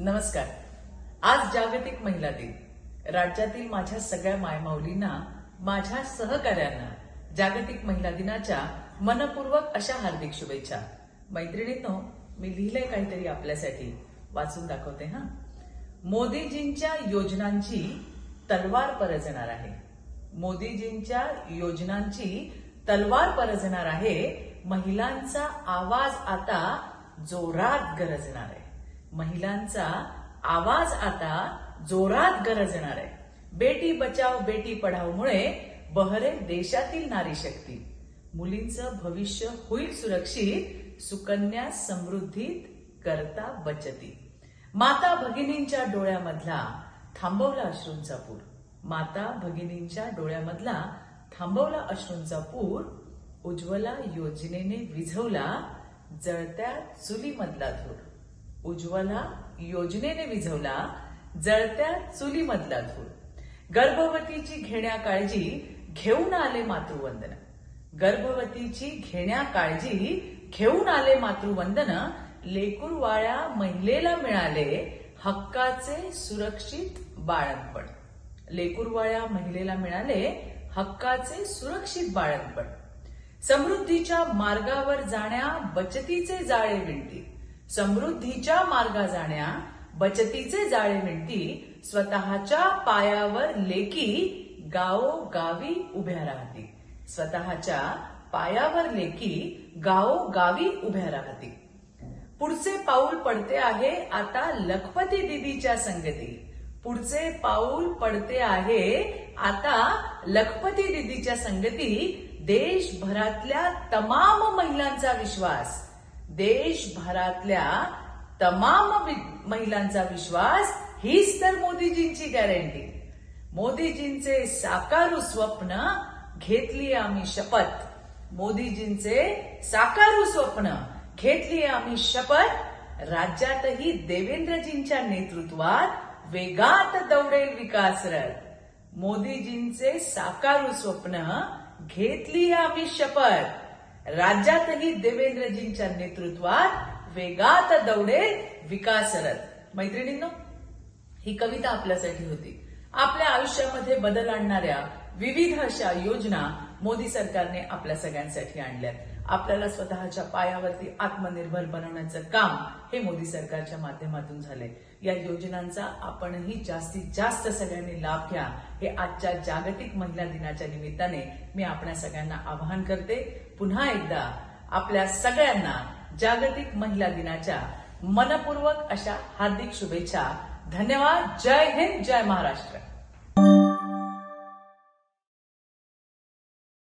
नमस्कार. आज जागतिक महिला दिन. राज्यातील माझ्या सगळ्या मायमाऊलींना माझ्या सहकाऱ्यांना जागतिक महिला दिनाच्या मनपूर्वक अशा हार्दिक शुभेच्छा. मैत्रिणींनो मी लिहिलंय काहीतरी आपल्यासाठी. वाचून दाखवते हा. मोदीजींच्या योजनांची तलवार परजणार आहे. मोदीजींच्या योजनांची तलवार परजणार आहे. महिलांचा आवाज आता जोरात गरजणार आहे. महिलांचा आवाज आता जोरात गरजणार आहे. बेटी बचाव बेटी पढावमुळे बहरे देशातील नारी शक्ती. मुलींचं भविष्य होईल सुरक्षित सुकन्या समृद्धीत करता बचती. माता भगिनींच्या डोळ्यामधला थांबवला अश्रूंचा पूर. माता भगिनींच्या डोळ्यामधला थांबवला अश्रूंचा पूर. उज्ज्वला योजनेने विझवला जळत्या चुलीमधला धूर. उज्ज्वला योजनेने विझवला जळत्या चुलीमधला धूर गर्भवतीची घेण्या काळजी घेऊन आले मातृवंदन. गर्भवतीची घेण्या काळजी घेऊन आले मातृवंदन. लेकूरवाळ्या महिलेला मिळाले हक्काचे सुरक्षित बाळणपण लेकुरवाळ्या महिलेला मिळाले हक्काचे सुरक्षित बाळणपण समृद्धीच्या मार्गावर जाण्या बचतीचे जाळे विणतील. समृद्धीच्या मार्गा जाण्या बचतीचे जाळे मिळती स्वतःच्या पायावर लेकी गावोगावी उभ्या राहतील. स्वतःच्या पायावर लेकी गावोगावी उभ्या राहतील. पुढचे पाऊल पडते आहे आता लखपती दिदीच्या संगती पुढचे पाऊल पडते आहे आता लखपती दिदीच्या संगती देशभरातल्या तमाम महिलांचा विश्वास. देशभरातल्या तमाम महिलांचा विश्वास हीच तर मोदीजींची गॅरंटी मोदीजींचे साकारू स्वप्न घेतली आम्ही शपथ. मोदीजींचे साकारू स्वप्न घेतली आम्ही शपथ. राज्यातही देवेंद्रजींच्या नेतृत्वात वेगात दौडेल विकास रथ. मोदीजींचे साकारू स्वप्न घेतली आम्ही शपथ. राज्यातही देवेंद्रजींच्या नेतृत्वात वेगात दौडे विकास रथ. मैत्रिणींनो ही कविता आपल्यासाठी होती. आपल्या आयुष्यामध्ये बदल आणणाऱ्या विविध अशा योजना मोदी सरकारने आपल्या सगळ्यांसाठी आणल्यात. आपल्याला स्वतःच्या पायावरती आत्मनिर्भर बनवण्याचं काम हे मोदी सरकारच्या माध्यमातून झाले या योजनांचा आपणही जास्तीत जास्त सगळ्यांनी लाभ घ्या हे आजच्या जागतिक महिला दिनाच्या निमित्ताने मी आपल्या सगळ्यांना आवाहन करते. पुन्हा एकदा आपल्या सगळ्यांना जागतिक महिला दिनाच्या मनपूर्वक अशा हार्दिक शुभेच्छा. धन्यवाद. जय हिंद. जय महाराष्ट्र.